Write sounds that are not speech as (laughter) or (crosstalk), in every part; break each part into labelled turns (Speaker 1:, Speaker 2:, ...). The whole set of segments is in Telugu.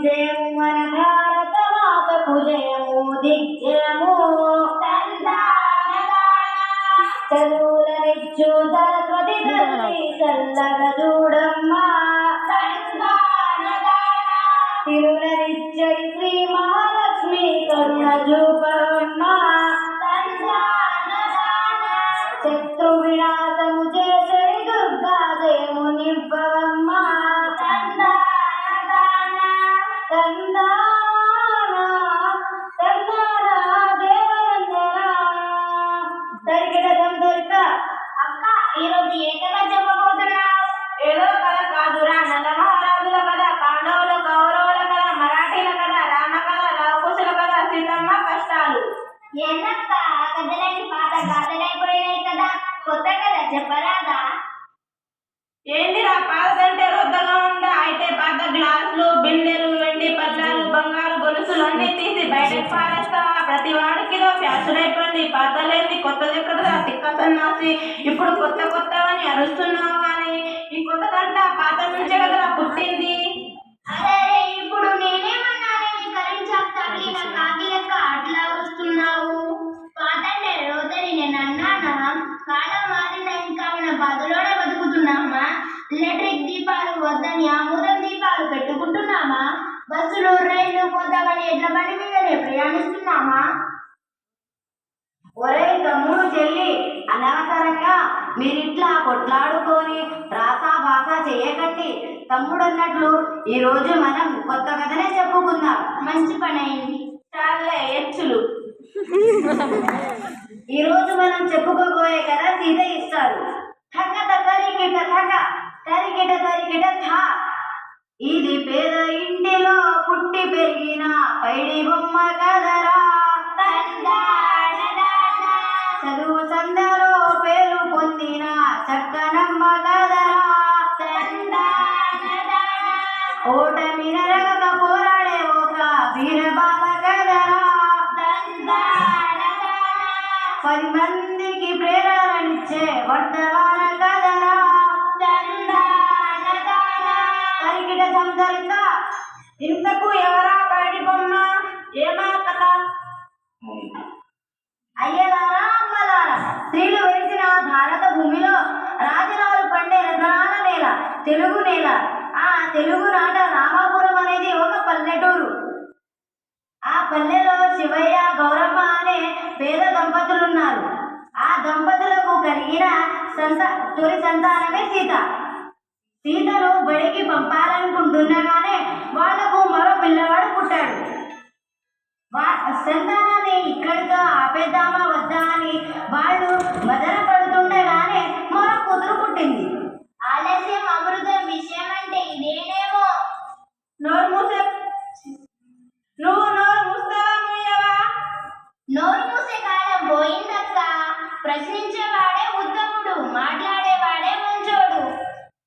Speaker 1: విజయము మన భారత మాతకు జయము దిగ్జయము చదువులనిచ్చు సరస్వతి తల్లి చల్లగా చూడమ్మా తిరులనిచ్చడి శ్రీ మహాలక్ష్మి కరుణ చూపమ్మా శత్రు వినాశము చేసడి దుర్గా జయము నివ్వమ్మా ఫ్యాషన్ అయిపోయింది పాతలేంది కొత్తది ఎక్కడదా తిక్క సన్నాసి ఇప్పుడు కొత్త కొత్తవని అరుస్తున్నావు కానీ ఈ కొత్తదంట పాత నుంచే కదరా పుట్టింది?
Speaker 2: అరే ఇప్పుడు నేనేమన్నానని కరెంట్ షాక్ తగిలిన కాకి లెక్క అట్లా వస్తున్నావు పాతంటే రోజని నేను అన్నానా? కాలం మారిన ఇంకా? మన బదులోనే బతుకుతున్నామా? ఎలక్ట్రిక్ దీపాలు వద్దని ఆమోదం దీపాలు పెట్టుకుంటున్నామా? బస్సులు రైళ్ళు కొత్తగాని ఎడ్ల బండి మీదనే ప్రయాణిస్తున్నామా?
Speaker 1: ఒరే తమ్ముడు చెల్లి అనవసరంగా మీరిట్లా కొట్లాడుకొని రాసా బాసా చేయకండి తమ్ముడు అన్నట్లు ఈ రోజు మనం కొత్త కథనే చెప్పుకుందాం.
Speaker 2: మంచి పని అయింది.
Speaker 1: చాలే ఎచ్చులు (laughs) ఈ రోజు మనం చెప్పుకోబోయే కథ సీత ఇస్తారు ఠగ తరికిట ఠగ తరికిట తరికిట ఠా. ఇది పేద ఇంటిలో పుట్టి పెరిగిన పైడి బొమ్మ కదరా. చదువు సందలో పేరు పొందిన చక్కనమ్మ కదరా ఓటమి నరగక పోరాడే ఒక వీరబాల కదరా పది మందికి ప్రేరణనిచ్చే వర్తమాన కదరా తరికిట సంతరిత ఇంతకు ఎవరా బయటి బొమ్మ? ఏమా తెలుగు నేల. ఆ తెలుగు నాట రామాపురం అనేది ఒక పల్లెటూరు. ఆ పల్లెలో శివయ్య గౌరమ్మ అనే పేద దంపతులున్నారు. ఆ దంపతులకు కలిగిన సంత తొలి సంతానమే సీత. సీతను బడికి పంపాలనుకుంటుండగానే వాళ్ళకు మరో పిల్లవాడు పుట్టాడు. వా- సంతానాన్ని ఇక్కడితో ఆపేద్దామా వద్దా అని వాళ్ళు మదన పడుతుండగానే మరో కూతురు పుట్టింది.
Speaker 2: ఆలస్యం అమృతం విషయం అంటే ఇదేనేమో
Speaker 1: నోరు మూసే నువ్వు నోరు మూస్తావా మూయవా?
Speaker 2: నోరు మూసే కాలం పోయిందక్క. ప్రశ్నించేవాడే ఉత్తముడు మాట్లాడేవాడే మంచోడు.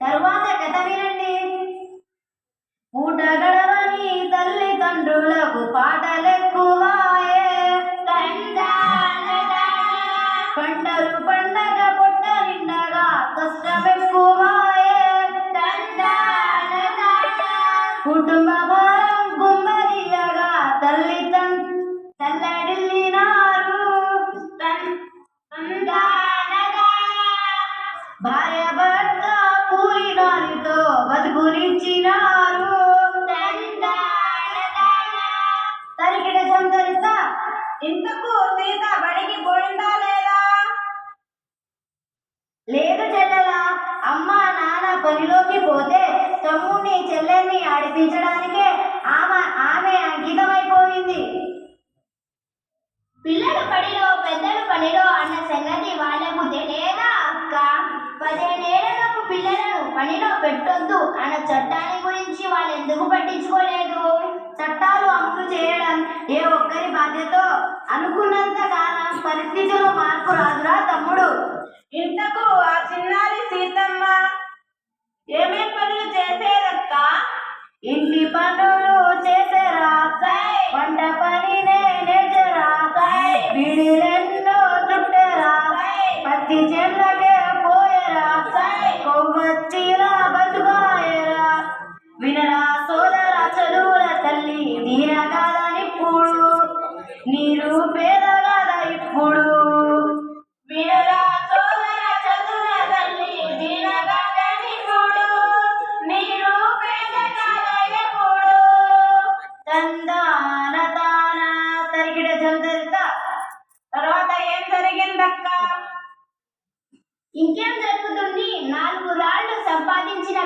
Speaker 1: తరువాత కథ వినండి. పూట గడవని తల్లిదండ్రులకు పాటలెక్కువాయే. పంటలు పండగ పొట్ట నిండగా
Speaker 2: కష్టం పనిలో పెట్టొద్దు. అన్న చట్టాన్ని గురించి వాళ్ళు ఎందుకు పట్టించుకోలేదు?
Speaker 1: చట్టాలు అమలు చేయడం ఏ ఒక్కరి బాధ్యత? అనుకున్నంత కాలం పరిస్థితిలో మార్పు రాదురా తమ్ముడు. ఇంతకు ఆ చిన్నారి సీతమ్మ ఏమేం పనులు చేసేదక్క? ఇంటి పనులు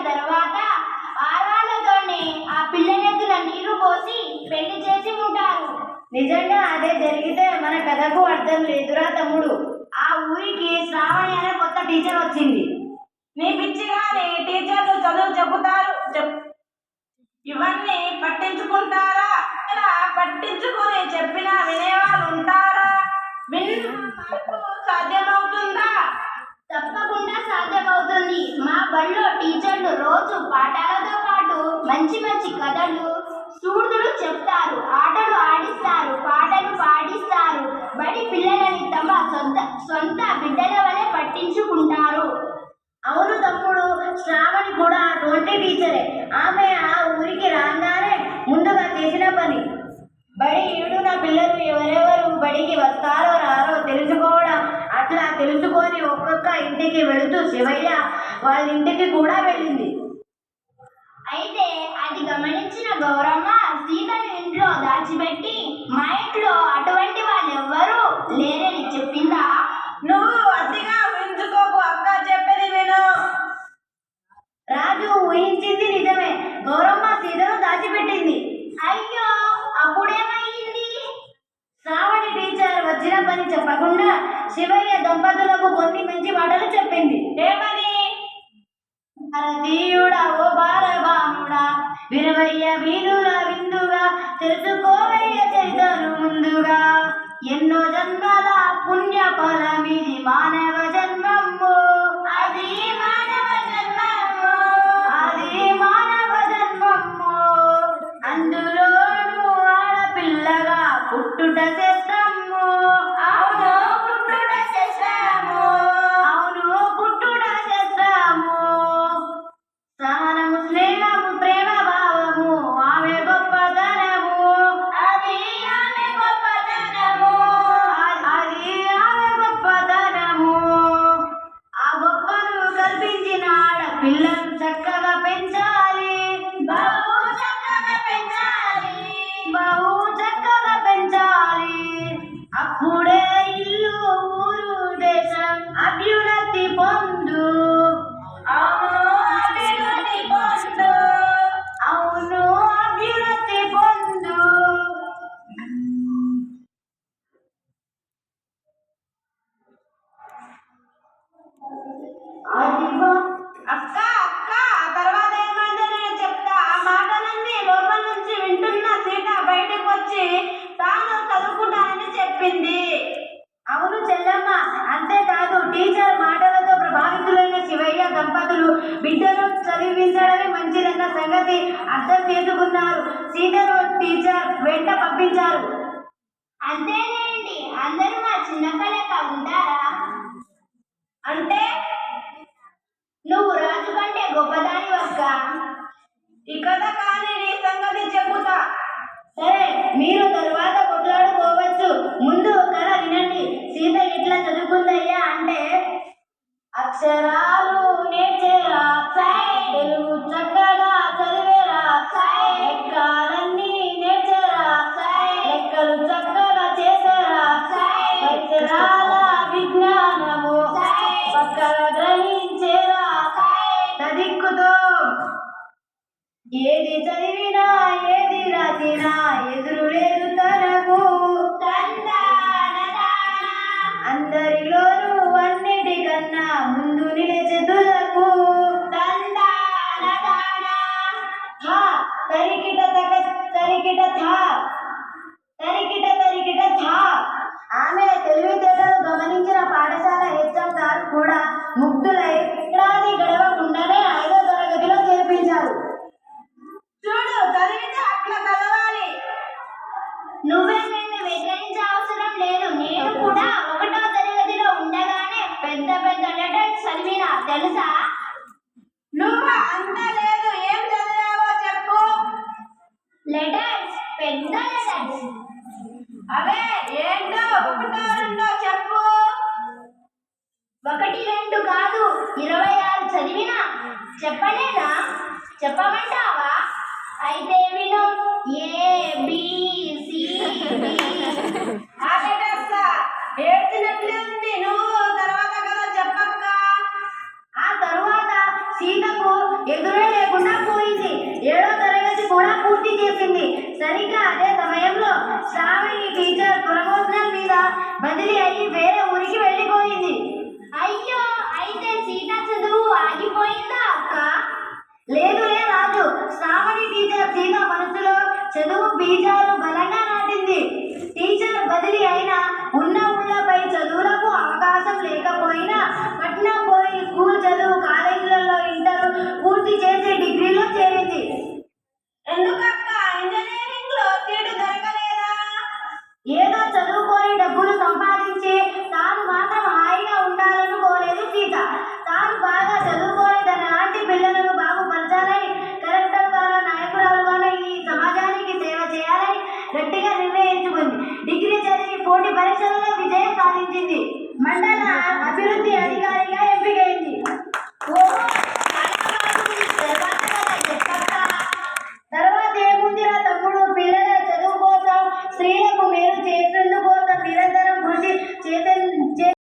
Speaker 3: తర్వాత
Speaker 1: ఆ రాళ్ళతోనే ఆ పిల్లనెత్తున నీరు పోసి పెళ్ళి చేసి ఉంటారు. నిజంగా అదే జరిగితే మన కథకు అర్థం లేదురా తమ్ముడు. ఆ ఊరికి శ్రావణి అనే కొత్త టీచర్ వచ్చింది.
Speaker 3: నీ పిచ్చిగానే టీచర్లు చదువు చెబుతారు. చెప్ ఇవన్నీ పట్టించుకుంటారా? ఇలా పట్టించుకొని చెప్పినా వినేవాళ్ళు ఉంటారా? సాధ్యమవుతుందా?
Speaker 1: తప్పకుండా సాధ్యమవుతుంది. మా బడిలో టీచర్లు రోజు పాఠాలతో పాటు మంచి మంచి కథలు సూడులు చెప్తారు ఆటలు ఆడిస్తారు పాటలు పాడిస్తారు. బడి పిల్లలని తమ సొంత సొంత బిడ్డల వలె పట్టించుకుంటారు. అవును తమ్ముడు శ్రావణి కూడా అటువంటి టీచరే. ఆమె ఆ ఊరికి రాగానే ముందుగా చేసిన పని. బడి ఈడున పిల్లలు ఎవరెవరు బడికి వస్తారో రారో తెలుసుకోవడం అట్లా తెలుసుకొని ఒక్కొక్క ఇంటికి వెళుతూ శివయ్య వాళ్ళ ఇంటికి కూడా వెళ్ళింది. అయితే అది గమనించిన గౌరమ్మ సీతను ఇంట్లో దాచిపెట్టి మా ఇంట్లో అటువంటి వాళ్ళు ఎవ్వరూ లేరని చెప్పిందా
Speaker 3: నువ్వు అతిగా ఊహించుకోకు అక్క చెప్పేది విను
Speaker 1: రాజు ఊహించింది నిజమే గౌరమ్మ సీతను దాచిపెట్టింది అయ్యో అప్పుడేమైంది శ్రావణి టీచర్ వచ్చిన పని చెప్పకుండా శివయ్య దంపతులకు కొన్ని మంచి మాటలు చెప్పింది
Speaker 3: ఏమని
Speaker 1: భారతీయుడా ఓ బాలబానుడా విరవయ్య వీరుల విందుగా తెలుసుకోవయ్య చైతను ముందుగా. ఎన్నో జన్మల పుణ్య ఫలమిది మానవ జన్మము అది మానవ జన్మము అది మానవ జన్మము అందులోను ఆడపిల్లగా పుట్టుట చేస్తాము బిడ్డను చదివించడమే మంచిదన్న సంగతి అర్థం చేసుకున్నారు. సీతను టీచర్ వెంట పంపించారు. అంతేనండి. అందరూ మా చిన్న కళక ఉంటారా?
Speaker 3: అంటే
Speaker 1: నువ్వు రాజు కంటే గొప్పదాని
Speaker 3: ఈ కథ కానీ నీ సంగతి చెబుతా.
Speaker 1: సరే మీరు తరువాత కొట్లాడుకోవచ్చు. ముందు కథ వినండి. సీత ఎట్లా చదువుకుందయ్యా అంటే అక్షరాలు చదివినా చెప్పలేదా? చెప్పమంటావా? అయితే విను. A B C D.
Speaker 3: ఆగటక్క ఏడ్చినట్లే ఉంది. నువ్వు తర్వాత కదా చెప్పక్క.
Speaker 1: ఆ తరువాత సీతకు ఎదురే లేకుండా పోయింది. ఏడో తరగతి కూడా పూర్తి చేసింది. సరిగ్గా అదే సమయంలో శ్రావణి టీచర్ మీద బదిలీ అయ్యి వేరే ఊరికి వెళ్ళిపోయింది. అయ్యో! సీత చదువు ఆగిపోయిందా అక్క? లేదులే రాజు శ్రావణి టీచర్ తీగ మనసులో చదువు బీజాలు బలంగా నాటింది. టీచర్ బదిలీ అయినా ఉన్న ఊళ్ళపై చదువులకు అవకాశం లేకపోయినా గట్టిగా నిర్ణయించుకుంది. డిగ్రీ చదివి పోటీ పరీక్షలలో విజయం సాధించింది. మండల అభివృద్ధి అధికారిగా ఎంపికైంది.